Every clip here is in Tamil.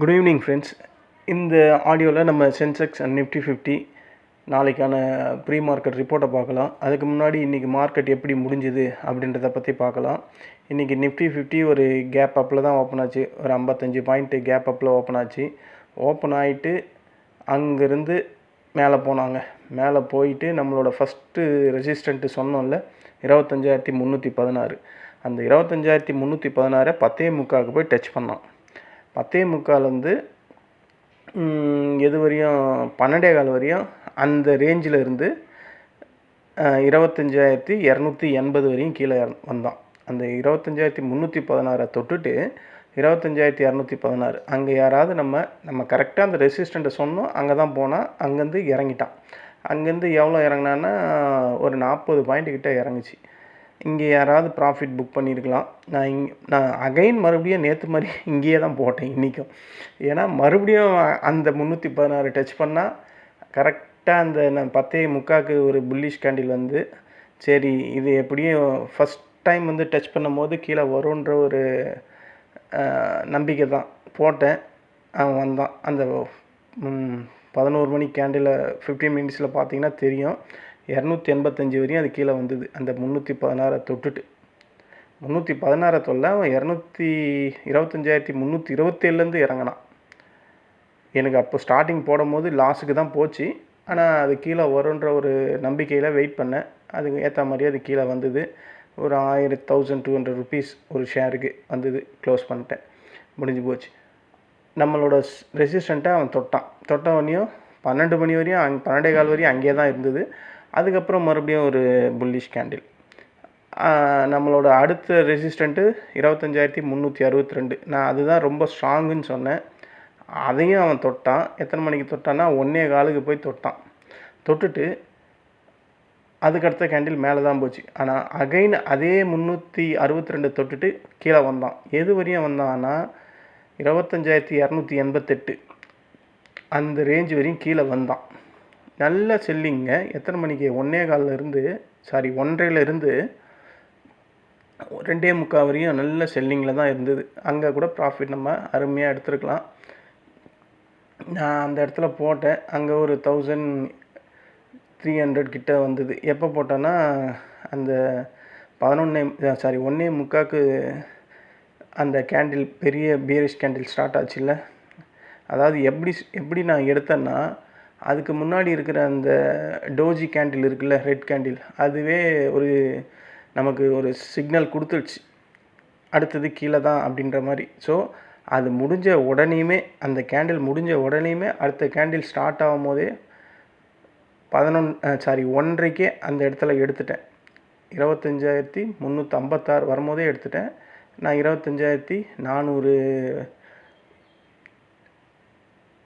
குட் ஈவினிங் ஃப்ரெண்ட்ஸ் இந்த ஆடியோவில் நம்ம சென்செக்ஸ் அண்ட் நிஃப்டி ஃபிஃப்டி நாளைக்கான ப்ரீ மார்க்கெட் ரிப்போர்ட்டை பார்க்கலாம். அதுக்கு முன்னாடி இன்றைக்கி மார்க்கெட் எப்படி முடிஞ்சுது அப்படின்றத பற்றி பார்க்கலாம். இன்றைக்கி நிஃப்டி ஃபிஃப்டி ஒரு கேப் அப்பில் தான் ஓப்பன் ஆச்சு. ஒரு ஐம்பத்தஞ்சு பாயிண்ட்டு கேப் அப்பில் ஓப்பன் ஆச்சு. ஓப்பன் ஆகிட்டு அங்கேருந்து மேலே போனாங்க. மேலே போயிட்டு நம்மளோட ஃபஸ்ட்டு ரெசிஸ்டண்ட்டு சொன்னோம்ல இருபத்தஞ்சாயிரத்தி முந்நூற்றி பதினாறு. அந்த இருபத்தஞ்சாயிரத்தி முந்நூற்றி பதினாறை பத்தே முக்காவுக்கு போய் டச் பண்ணோம் பத்தே முக்கால்லேருந்து எது வரையும் பன்னெண்டே கால் வரையும் அந்த ரேஞ்சில் இருந்து இருபத்தஞ்சாயிரத்தி இரநூத்தி எண்பது வரையும் கீழே வந்தோம் வந்தான். அந்த இருபத்தஞ்சாயிரத்தி முந்நூற்றி பதினாறை தொட்டுட்டு இருபத்தஞ்சாயிரத்தி இரநூத்தி பதினாறு. அங்கே யாராவது நம்ம நம்ம கரெக்டாக அந்த ரெசிஸ்டண்ட்டை சொன்னோம் அங்கே தான் போனால் அங்கேருந்து இறங்கிட்டான். அங்கேருந்து எவ்வளோ இறங்கினான்னா ஒரு நாற்பது பாயிண்ட்டு கிட்டே இறங்குச்சு. இங்கே யாராவது ப்ராஃபிட் புக் பண்ணியிருக்கலாம் நான் இங் நான் அகைன் மறுபடியும் நேற்று மாதிரி இங்கேயே தான் போட்டேன் இன்றைக்கும். ஏன்னா மறுபடியும் அந்த முந்நூற்றி பதினாறு டச் பண்ணால் கரெக்டாக அந்த நான் பத்தே முக்காக்கு ஒரு புல்லிஷ் கேண்டில் வந்து சரி இது எப்படியும் ஃபஸ்ட் டைம் வந்து டச் பண்ணும்போது கீழே வரும்ன்ற ஒரு நம்பிக்கை தான். போட்டேன். அவன் வந்தான். அந்த பதினோரு மணி கேண்டில் ஃபிஃப்டீன் மினிட்ஸில் பார்த்தீங்கன்னா தெரியும். இரநூத்தி எண்பத்தஞ்சு வரையும் அது கீழே வந்தது. அந்த முந்நூற்றி பதினாறை தொட்டுட்டு. முந்நூற்றி பதினாறை தொல்ல அவன் இரநூத்தி இருபத்தஞ்சாயிரத்தி முந்நூற்றி இருபத்தேழுலேருந்து இறங்கினான். எனக்கு அப்போ ஸ்டார்டிங் போடும்போது லாஸுக்கு தான் போச்சு. ஆனால் அது கீழே வரும்ன்ற ஒரு நம்பிக்கையில் வெயிட் பண்ணேன். அதுக்கு ஏற்ற மாதிரி அது கீழே வந்தது. ஒரு ஆயிரத்தி தௌசண்ட் டூ ஹண்ட்ரட் ருபீஸ் ஒரு ஷேருக்கு வந்தது. க்ளோஸ் பண்ணிட்டேன். முடிஞ்சு போச்சு. நம்மளோட ரெசிஸ்டண்ட்டை அவன் தொட்டான். தொட்டவனையும் பன்னெண்டு மணி வரையும் அங் பன்னெண்டே கால் வரையும் அங்கேயே தான் இருந்தது. அதுக்கப்புறம் மறுபடியும் ஒரு புல்லிஷ் கேண்டில் நம்மளோட அடுத்த ரெசிஸ்டண்ட்டு இருபத்தஞ்சாயிரத்தி முந்நூற்றி அறுபத்தி ரெண்டு நான் அதுதான் ரொம்ப ஸ்ட்ராங்குன்னு சொன்னேன். அதையும் அவன் தொட்டான். எத்தனை மணிக்கு தொட்டான்னா ஒன்றே காலுக்கு போய் தொட்டான். தொட்டுட்டு அதுக்கடுத்த கேண்டில் மேலே தான் போச்சு. ஆனால் அகைன் அதே முந்நூற்றி அறுபத்தி ரெண்டு தொட்டுட்டு கீழே வந்தான். எது வரையும் வந்தான்னா இருபத்தஞ்சாயிரத்தி இரநூத்தி எண்பத்தெட்டு. அந்த ரேஞ்ச் வரையும் கீழே வந்தான். நல்ல செல்லிங்க. எத்தனை மணிக்கு? ஒன்றே காலில் இருந்து சாரி ஒன்றையிலேருந்து ரெண்டே முக்கால் வரையும் நல்ல செல்லிங்கில் தான் இருந்தது. அங்கே கூட ப்ராஃபிட் நம்ம அருமையாக எடுத்துருக்கலாம். நான் அந்த இடத்துல போட்டேன். அங்கே ஒரு தௌசண்ட் த்ரீ ஹண்ட்ரட் கிட்ட வந்தது. எப்போ போட்டேன்னா அந்த பதினொன்னே சாரி ஒன்றே முக்காக்கு அந்த கேண்டில் பெரிய பியரிஷ் கேண்டில் ஸ்டார்ட் ஆச்சுல்ல. அதாவது எப்படி எப்படி நான் எடுத்தேன்னா அதுக்கு முன்னாடி இருக்கிற அந்த டோஜி கேண்டில் இருக்குல்ல ரெட் கேண்டில் அதுவே ஒரு நமக்கு ஒரு சிக்னல் கொடுத்துருச்சு. அடுத்தது கீழே தான் அப்படின்ற மாதிரி. ஸோ அது முடிஞ்ச உடனேயுமே அந்த கேண்டில் முடிஞ்ச உடனேயுமே அடுத்த கேண்டில் ஸ்டார்ட் ஆகும் போதே பதினொன் சாரி ஒன்றரைக்கே அந்த இடத்துல எடுத்துட்டேன். இருபத்தஞ்சாயிரத்தி முந்நூற்றி ஐம்பத்தாறு வரும்போதே எடுத்துட்டேன். நான் இருபத்தஞ்சாயிரத்தி நானூறு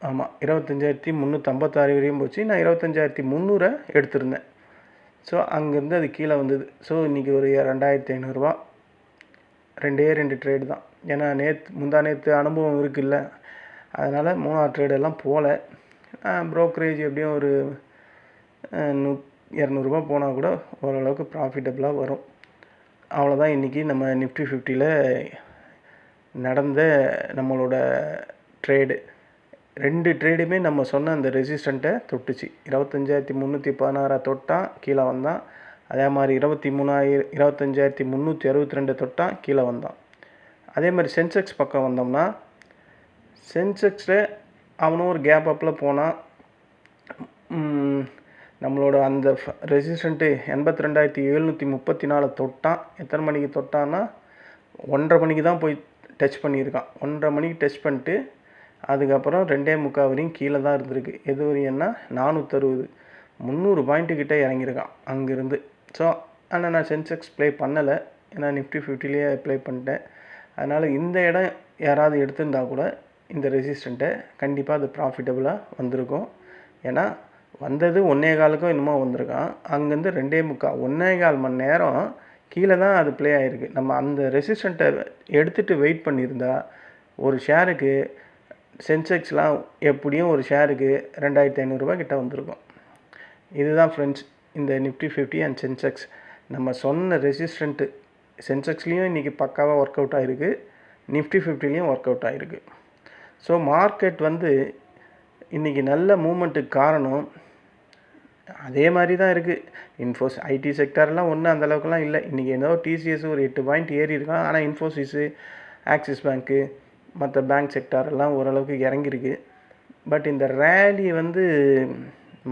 ஆமாம் இருபத்தஞ்சாயிரத்தி முந்நூற்றம்பத்தாறு வரையும் போச்சு. நான் இருபத்தஞ்சாயிரத்தி முந்நூறை எடுத்திருந்தேன். ஸோ அங்கேருந்து அது கீழே வந்தது. ஸோ இன்றைக்கி ஒரு ரெண்டாயிரத்தி ஐநூறுரூவா ரெண்டே ரெண்டு ட்ரேடு தான். ஏன்னா நேற்று முந்தா நேற்று அனுபவம் இருக்குல்ல. அதனால் மூணாவது ட்ரேடெல்லாம் போகல ப்ரோக்கரேஜ் எப்படியும் ஒரு நூ இரநூறுபா போனால் கூட ஓரளவுக்கு ப்ராஃபிட்டபுளாக வரும். அவ்வளோதான் இன்றைக்கி நம்ம நிஃப்டி ஃபிஃப்டியில் நடந்த நம்மளோட ட்ரேடு ரெண்டு ட்ரேடுமே நம்ம சொன்ன அந்த ரெசிஸ்டண்ட்டை தொட்டுச்சு. இருபத்தஞ்சாயிரத்தி முந்நூற்றி பதினாறை தொட்டான் கீழே வந்தான். அதே மாதிரி இருபத்தி மூணாயிரம் இருபத்தஞ்சாயிரத்தி முந்நூற்றி அறுபத்தி ரெண்டு தொட்டான் கீழே வந்தான். அதே மாதிரி சென்செக்ஸ் பக்கம் வந்தோம்னா சென்செக்ஸில் அவனும் ஒரு கேப் அப்பில் போனான் நம்மளோட அந்த ரெசிஸ்டண்ட்டு எண்பத்தி ரெண்டாயிரத்தி எழுநூற்றி முப்பத்தி நாலு தொட்டான். எத்தனை மணிக்கு தொட்டான்னா ஒன்றரை மணிக்கு தான் போய் டச் பண்ணியிருக்கான். ஒன்றரை மணிக்கு டச் பண்ணிட்டு அதுக்கப்புறம் ரெண்டே முக்கால் வரையும் கீழே தான் இருந்திருக்கு. எது வரையும்னா நானூற்றறுபது முந்நூறு பாயிண்ட்டுக்கிட்ட இறங்கியிருக்கான் அங்கேருந்து. ஸோ ஆனால் நான் சென்செக்ஸ் ப்ளே பண்ணலை. ஏன்னா நிஃப்டி ஃபிஃப்டிலேயே ப்ளே பண்ணிட்டேன். அதனால் இந்த இடம் யாராவது எடுத்திருந்தா கூட இந்த ரெசிஸ்டண்ட்டை கண்டிப்பாக அது ப்ராஃபிட்டபுளாக வந்திருக்கும். ஏன்னா வந்தது ஒன்றே காலுக்கும் என்னமோ வந்திருக்கான். அங்கேருந்து ரெண்டே முக்கால் ஒன்றே கால் மணி நேரம் கீழே தான் அது ப்ளே ஆகிருக்கு நம்ம அந்த ரெசிஸ்டண்ட்டை எடுத்துகிட்டு வெயிட் பண்ணியிருந்தா ஒரு ஷேருக்கு சென்செக்ஸ்லாம் எப்படியும் ஒரு ஷேருக்கு ரெண்டாயிரத்தி ஐநூறுரூவா கிட்ட வந்திருக்கும். இதுதான் ஃப்ரெண்ட்ஸ் இந்த நிஃப்டி ஃபிஃப்டி அண்ட் சென்செக்ஸ். நம்ம சொன்ன ரெசிஸ்டண்ட்டு சென்செக்ஸ்லேயும் இன்றைக்கி பக்காவாக ஒர்க் அவுட் ஆகிருக்கு நிஃப்டி ஃபிஃப்டிலையும் ஒர்க் அவுட் ஆகிருக்கு ஸோ மார்க்கெட் வந்து இன்றைக்கி நல்ல மூமெண்ட்டுக்கு காரணம் அதே மாதிரி தான் இருக்குது இன்ஃபோஸ் ஐடி செக்டர்லாம் ஒன்றும் அந்தளவுக்குலாம் இல்லை. இன்றைக்கி ஏதோ டிசிஎஸ் ஒரு எட்டு பாயிண்ட் ஏறி இருக்கான். ஆனால் இன்ஃபோசிஸு ஆக்சிஸ் பேங்க்கு மற்ற பேங்க் செக்டாரெல்லாம் ஓரளவுக்கு இறங்கியிருக்கு. பட் இந்த ரேலி வந்து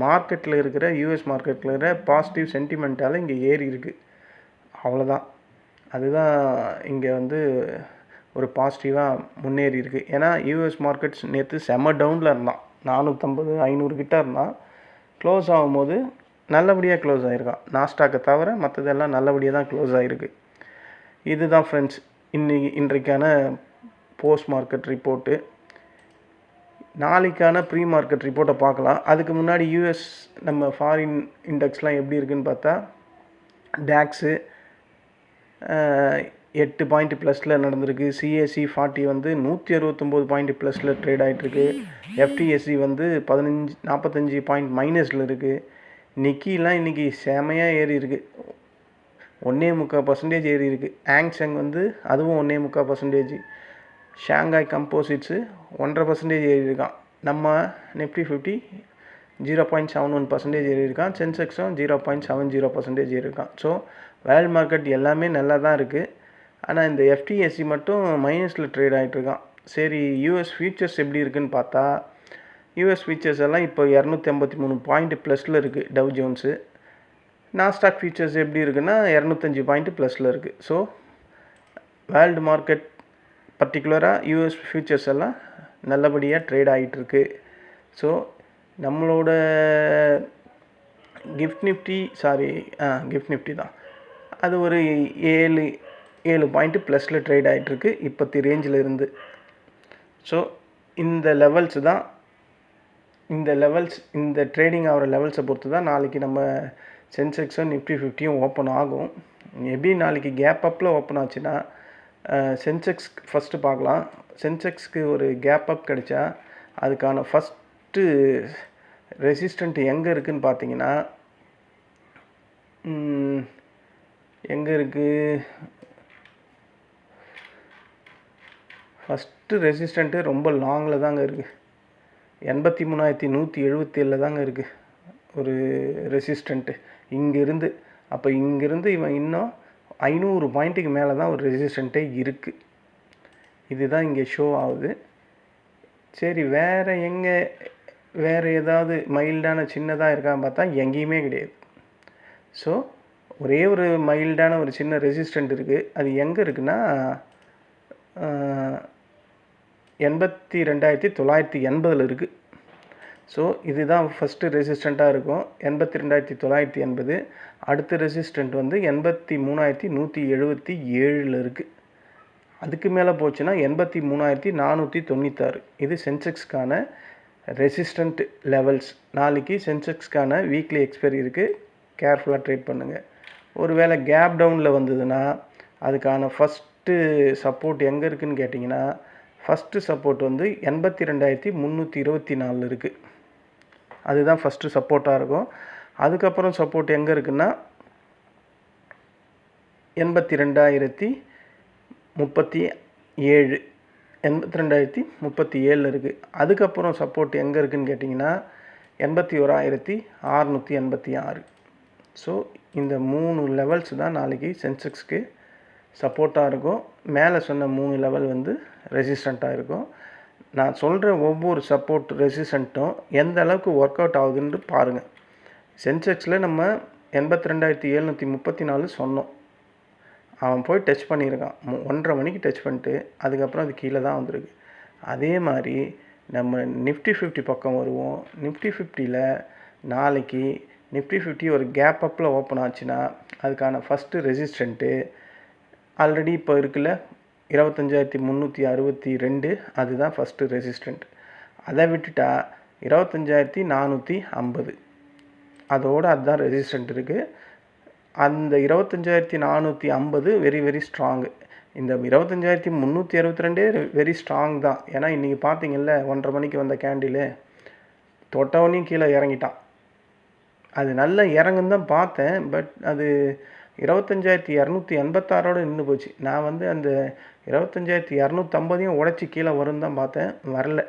மார்க்கெட்டில் இருக்கிற யூஎஸ் மார்க்கெட்டில் இருக்கிற பாசிட்டிவ் சென்டிமெண்ட்டால் இங்கே ஏறி இருக்குது அவ்வளோதான் அதுதான் இங்கே வந்து ஒரு பாசிட்டிவாக முன்னேறி இருக்குது ஏன்னா யூஎஸ் மார்க்கெட்ஸ் நேற்று செம டவுனில் இருந்தான். நானூற்றம்பது ஐநூறு கிட்ட இருந்தான். க்ளோஸ் ஆகும்போது நல்லபடியாக க்ளோஸ் ஆகிருக்கான் நாஸ்டாக்கை தவிர மற்றதெல்லாம் நல்லபடியாக தான் க்ளோஸ் ஆகிருக்கு இதுதான் ஃப்ரெண்ட்ஸ் இன்னைக்கு இன்றைக்கான போஸ்ட் மார்க்கெட் ரிப்போர்ட்டு. நாளைக்கான ப்ரீ மார்க்கெட் ரிப்போர்ட்டை பார்க்கலாம். அதுக்கு முன்னாடி யூஎஸ் நம்ம ஃபாரின் இண்டெக்ஸ்லாம் எப்படி இருக்குதுன்னு பார்த்தா டேக்ஸு எட்டு பாயிண்ட் ப்ளஸில் நடந்திருக்கு. சிஎஸ்சி ஃபார்ட்டி வந்து நூற்றி அறுபத்தொம்போது பாயிண்ட் ப்ளஸில் ட்ரேட் ஆகிட்டுருக்கு எஃப்டிஎஸ்சி வந்து பதினஞ்சு நாற்பத்தஞ்சு பாயிண்ட் மைனஸில் இருக்குது நிக்கிலாம் இன்றைக்கி செமையாக ஏறி இருக்குது ஒன்றே முக்கால் பர்சன்டேஜ் ஏறி இருக்குது ஆங்ஷங் வந்து அதுவும் ஒன்றே முக்கால் பர்சன்டேஜ் ஷாங்காய் கம்போசிட்ஸு ஒன்றரை பர்சன்டேஜ் ஏறியிருக்கான். நம்ம Nifty fifty zero point seven one percentage ஏறியிருக்கான். சென்செக்ஸும் zero point seven zero percentage ஏறியிருக்கான். So world market எல்லாமே நல்லா தான் இருக்குது ஆனால் இந்த எஃப்டிஎஸ்சி மட்டும் மைனஸில் ட்ரேட் ஆகிட்டுருக்கான் சரி யூஎஸ் ஃபியூச்சர்ஸ் எப்படி இருக்குன்னு பார்த்தா யூஎஸ் ஃபியூச்சர்ஸ் எல்லாம் இப்போ இரநூத்தி ஐம்பத்தி மூணு பாயிண்ட் ப்ளஸில் இருக்குது டவ் ஜோன்ஸு நாஸ்டாக் ஃபியூச்சர்ஸ் எப்படி இருக்குன்னா இரநூத்தஞ்சு பாயிண்ட் ப்ளஸில் இருக்குது ஸோ வேர்ல்டு மார்க்கெட் பர்டிகுலராக யூஎஸ் ஃபியூச்சர்ஸ் எல்லாம் நல்லபடியாக ட்ரேட் ஆகிட்டுருக்கு ஸோ நம்மளோட கிஃப்ட் நிஃப்டி சாரி ஆ கிஃப்ட் நிஃப்டி தான். அது ஒரு ஏழு ஏழு பாயிண்ட்டு ப்ளஸில் ட்ரேட் ஆகிட்டுருக்கு இப்போத்தி ரேஞ்சில் இருந்து. ஸோ இந்த லெவல்ஸ் தான் இந்த லெவல்ஸ் இந்த ட்ரேடிங் ஆகிற லெவல்ஸை பொறுத்து தான் நாளைக்கு நம்ம சென்செக்ஸும் நிஃப்டி ஃபிஃப்டியும் ஓப்பன் ஆகும் மேபி நாளைக்கு கேப் அப்பில் ஓப்பன் ஆச்சுன்னா சென்செக்ஸ் ஃபஸ்ட்டு பார்க்கலாம். சென்செக்ஸ்க்கு ஒரு கேப் அப் கிடைச்சா அதுக்கான ஃபஸ்ட்டு ரெசிஸ்டண்ட் எங்கே இருக்குதுன்னு பார்த்தீங்கன்னா எங்கே இருக்குது ஃபஸ்ட்டு ரெசிஸ்டண்ட்டு ரொம்ப லாங்கில் தாங்க இருக்குது எண்பத்தி மூணாயிரத்தி நூற்றி எழுபத்தேழில் தாங்க இருக்குது ஒரு ரெசிஸ்டண்ட்டு இங்கேருந்து அப்போ இங்கேருந்து இவன் இன்னும் ஐநூறு பாயிண்ட்டுக்கு மேலே தான் ஒரு ரெசிஸ்டண்ட்டே இருக்குது இதுதான் இங்கே ஷோ ஆகுது. சரி வேறு எங்கே வேறு ஏதாவது மைல்டான சின்னதாக இருக்கான்னு பார்த்தா எங்கேயுமே கிடையாது. ஸோ ஒரே ஒரு மைல்டான ஒரு சின்ன ரெசிஸ்டண்ட் இருக்குது அது எங்கே இருக்குன்னா எண்பத்தி ரெண்டாயிரத்தி தொள்ளாயிரத்தி எண்பதில் இருக்குது ஸோ இதுதான் ஃபஸ்ட்டு ரெசிஸ்டண்ட்டாக இருக்கும். எண்பத்தி ரெண்டாயிரத்தி தொள்ளாயிரத்தி எண்பது அடுத்த ரெசிஸ்டண்ட் வந்து எண்பத்தி மூணாயிரத்தி நூற்றி எழுபத்தி ஏழில் இருக்குது அதுக்கு மேலே போச்சுன்னா எண்பத்தி மூணாயிரத்தி நானூற்றி தொண்ணூத்தாறு இது சென்செக்ஸ்க்கான ரெசிஸ்டண்ட் லெவல்ஸ் நாளைக்கு சென்செக்ஸ்க்கான வீக்லி எக்ஸ்பைரி இருக்குது கேர்ஃபுல்லாக ட்ரேட் பண்ணுங்கள் ஒருவேளை கேப் டவுனில் வந்ததுன்னா அதுக்கான ஃபஸ்ட்டு சப்போர்ட் எங்கே இருக்குதுன்னு கேட்டிங்கன்னா ஃபஸ்ட்டு சப்போர்ட் வந்து எண்பத்தி ரெண்டாயிரத்தி முந்நூற்றி இருபத்தி நாலில் இருக்குது அதுதான் ஃபஸ்ட்டு சப்போர்ட்டாக இருக்கும். அதுக்கப்புறம் சப்போர்ட் எங்கே இருக்குன்னா எண்பத்தி ரெண்டாயிரத்தி முப்பத்தி ஏழு எண்பத்தி ரெண்டாயிரத்தி முப்பத்தி ஏழில் இருக்குது அதுக்கப்புறம் சப்போர்ட் எங்கே இருக்குதுன்னு கேட்டிங்கன்னா எண்பத்தி ஓராயிரத்தி ஆறுநூற்றி எண்பத்தி ஆறு. ஸோ இந்த மூணு லெவல்ஸ் தான் நாளைக்கு சென்செக்ஸ்க்கு சப்போர்ட்டாக இருக்கும். மேலே சொன்ன மூணு லெவல் வந்து ரெசிஸ்டண்ட்டாக இருக்கும். நான் சொல்கிற ஒவ்வொரு சப்போர்ட் ரெசிஸ்டண்ட்டும் எந்த அளவுக்கு ஒர்க் அவுட் ஆகுதுன்னு பாருங்கள் சென்செக்ஸில் நம்ம எண்பத்தி ரெண்டாயிரத்தி எழுநூற்றி முப்பத்தி நாலு சொன்னோம். அவன் போய் டச் பண்ணியிருக்கான். மு- ஒன்றரை மணிக்கு டச் பண்ணிட்டு அதுக்கப்புறம் அது கீழே தான் வந்திருக்கு. அதே மாதிரி நம்ம நிஃப்டி ஃபிஃப்டி பக்கம் வருவோம். நிஃப்டி ஃபிஃப்டியில் நாளைக்கு நிஃப்டி ஃபிஃப்டி ஒரு கேப் அப்பில் ஓப்பன் ஆச்சுன்னா அதுக்கான ஃபஸ்ட்டு ரெசிஸ்டண்ட்டு ஆல்ரெடி இப்போ இருக்குல்ல இருபத்தஞ்சாயிரத்தி முந்நூற்றி அறுபத்தி ரெண்டு அதுதான் ஃபஸ்ட்டு ரெசிஸ்டண்ட் அதை விட்டுட்டா இருபத்தஞ்சாயிரத்தி நானூற்றி ஐம்பது. அதோட அதுதான் ரெசிஸ்டண்ட் இருக்குது அந்த இருபத்தஞ்சாயிரத்தி நானூற்றி ஐம்பது வெரி வெரி ஸ்ட்ராங்கு இந்த இருபத்தஞ்சாயிரத்தி முந்நூற்றி அறுபத்தி ரெண்டே வெரி ஸ்ட்ராங் தான். ஏன்னா இன்றைக்கி பார்த்தீங்கல்ல ஒன்றரை மணிக்கு வந்த கேண்டிலு தொட்டவனையும் கீழே இறங்கிட்டான். அது நல்லா இறங்குன்னு தான் பார்த்தேன் பட் அது இருபத்தஞ்சாயிரத்தி இரநூத்தி எண்பத்தாறோடு நின்று போச்சு. நான் வந்து அந்த இருபத்தஞ்சாயிரத்தி இரநூத்தம்பதையும் உடச்சி கீழே வரும் தான் பார்த்தேன். வரல.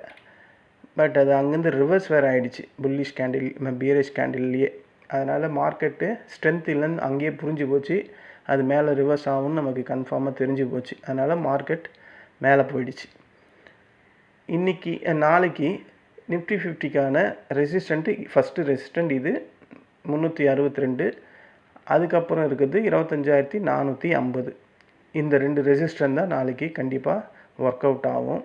பட் அது அங்கேருந்து ரிவர்ஸ் வேறு ஆகிடுச்சு புல்லிஷ் கேண்டில் பியரிஷ் கேண்டில்லையே. அதனால் மார்க்கெட்டு ஸ்ட்ரென்த் இல்லைன்னு அங்கேயே புரிஞ்சு போச்சு. அது மேலே ரிவர்ஸ் ஆகும்னு நமக்கு கன்ஃபார்மாக தெரிஞ்சு போச்சு. அதனால் மார்க்கெட் மேலே போயிடுச்சு. இன்றைக்கி நாளைக்கு நிஃப்டி ஃபிஃப்டிக்கான ரெசிஸ்டண்ட்டு ஃபஸ்ட்டு ரெசிஸ்டண்ட் இது முந்நூற்றி அறுபத்தி ரெண்டு. அதுக்கப்புறம் இருக்குது இருபத்தஞ்சாயிரத்தி நானூற்றி ஐம்பது. இந்த ரெண்டு ரெசிஸ்டன் தான் நாளைக்கு கண்டிப்பாக ஒர்க் அவுட் ஆகும்.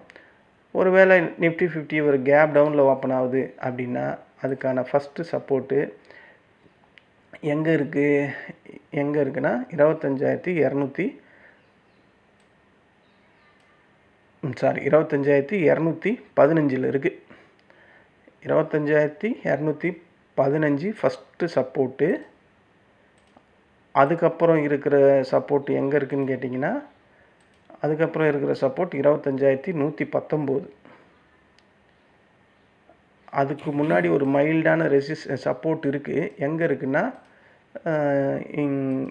ஒருவேளை நிஃப்டி ஃபிஃப்டி ஒரு கேப் டவுனில் ஓப்பன் ஆகுது அப்படின்னா அதுக்கான ஃபஸ்ட்டு சப்போர்ட்டு எங்கே இருக்குது எங்கே இருக்குன்னா இருபத்தஞ்சாயிரத்தி இரநூத்தி சாரி இருபத்தஞ்சாயிரத்தி இரநூத்தி பதினஞ்சில் இருக்குது இருபத்தஞ்சாயிரத்தி இரநூத்தி பதினஞ்சு ஃபஸ்ட்டு சப்போர்ட்டு அதுக்கப்புறம் இருக்கிற சப்போர்ட் எங்கே இருக்குதுன்னு கேட்டிங்கன்னா அதுக்கப்புறம் இருக்கிற சப்போர்ட் இருபத்தஞ்சாயிரத்தி நூற்றி பத்தொம்போது. அதுக்கு முன்னாடி ஒரு மைல்டான ரெசிஸ் சப்போர்ட் இருக்குது எங்கே இருக்குன்னா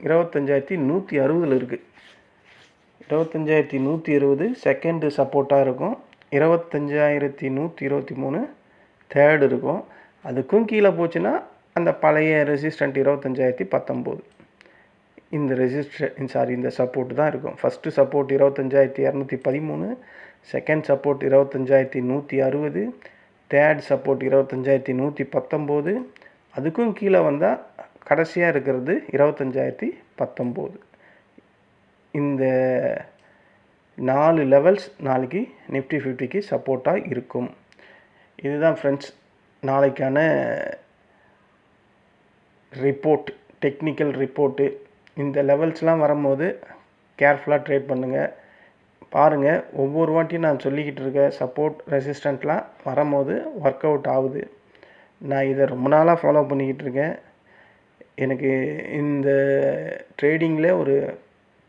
இருபத்தஞ்சாயிரத்தி நூற்றி அறுபதில் இருக்குது இருபத்தஞ்சாயிரத்தி நூற்றி இருபது செகண்டு சப்போர்ட்டாக இருக்கும். இருபத்தஞ்சாயிரத்தி நூற்றி இருபத்தி மூணு தேர்டு இருக்கும். அதுக்கும் கீழே போச்சுன்னா அந்த பழைய ரெசிஸ்டண்ட் இருபத்தஞ்சாயிரத்தி பத்தொம்போது. இந்த ரெசிஸ்டர் சாரி இந்த சப்போர்ட் தான் இருக்கும். ஃபஸ்ட்டு சப்போர்ட் இருபத்தஞ்சாயிரத்தி இரநூத்தி பதிமூணு செகண்ட் சப்போர்ட் இருபத்தஞ்சாயிரத்தி நூற்றி அறுபது தேர்ட் சப்போர்ட் இருபத்தஞ்சாயிரத்தி நூற்றி பத்தொம்போது அதுக்கும் கீழே வந்தால் கடைசியாக இருக்கிறது இருபத்தஞ்சாயிரத்தி பத்தொம்போது. இந்த நாலு லெவல்ஸ் நாளைக்கு நிஃப்டி ஃபிஃப்டிக்கு சப்போர்ட்டாக இருக்கும். இதுதான் ஃப்ரெண்ட்ஸ் நாளைக்கான ரிப்போர்ட் டெக்னிக்கல் ரிப்போர்ட்டு இந்த லெவல்ஸ்லாம் வரும்போது கேர்ஃபுல்லாக ட்ரேட் பண்ணுங்கள் பாருங்கள் ஒவ்வொரு வாட்டியும் நான் சொல்லிக்கிட்டு இருக்க சப்போர்ட் ரெசிஸ்டண்ட்லாம் வரும்போது ஒர்க் அவுட் ஆகுது. நான் இதை ரொம்ப நாளாக ஃபாலோ பண்ணிக்கிட்டு இருக்கேன். எனக்கு இந்த ட்ரேடிங்கில் ஒரு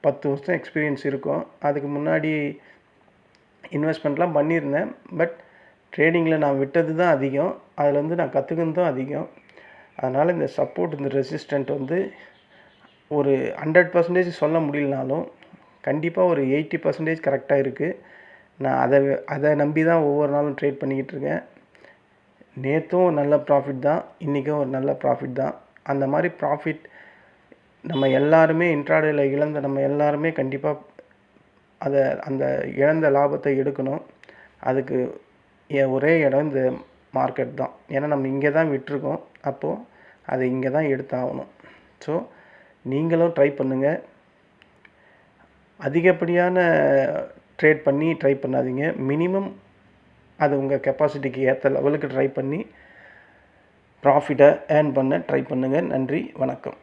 பத்து வருஷம் எக்ஸ்பீரியன்ஸ் இருக்கும். அதுக்கு முன்னாடி இன்வெஸ்ட்மெண்ட்லாம் பண்ணியிருந்தேன். பட் ட்ரேடிங்கில் நான் விட்டது தான் அதிகம். அதில் வந்து நான் கற்றுக்கினதும் அதிகம். அதனால் இந்த சப்போர்ட் இந்த ரெசிஸ்டண்ட் வந்து ஒரு ஹண்ட்ரட் பர்சன்டேஜ் சொல்ல முடியலனாலும் கண்டிப்பாக ஒரு எயிட்டி பர்சன்டேஜ் கரெக்டாக இருக்குது நான் அதை அதை நம்பி தான் ஒவ்வொரு நாளும் ட்ரேட் பண்ணிக்கிட்டு இருக்கேன். நேற்றும் நல்ல ப்ராஃபிட் தான் இன்றைக்கும் ஒரு நல்ல ப்ராஃபிட் தான். அந்த மாதிரி ப்ராஃபிட் நம்ம எல்லாருமே இன்ட்ராடேயில் இழந்த நம்ம எல்லாருமே கண்டிப்பாக அதை அந்த இழந்த லாபத்தை எடுக்கணும். அதுக்கு ஒரே இடம் இந்த மார்க்கெட் தான். ஏன்னா நம்ம இங்கே தான் விட்டுருக்கோம். அப்போது அதை இங்கே தான் எடுத்தாகணும். ஸோ நீங்களும் ட்ரை பண்ணுங்கள் அதிகப்படியான ட்ரேட் பண்ணி ட்ரை பண்ணாதீங்க. மினிமம் அது உங்கள் கெப்பாசிட்டிக்கு ஏற்ற லெவலுக்கு ட்ரை பண்ணி ப்ராஃபிட்டை ஏர்ன் பண்ண ட்ரை பண்ணுங்கள் நன்றி வணக்கம்.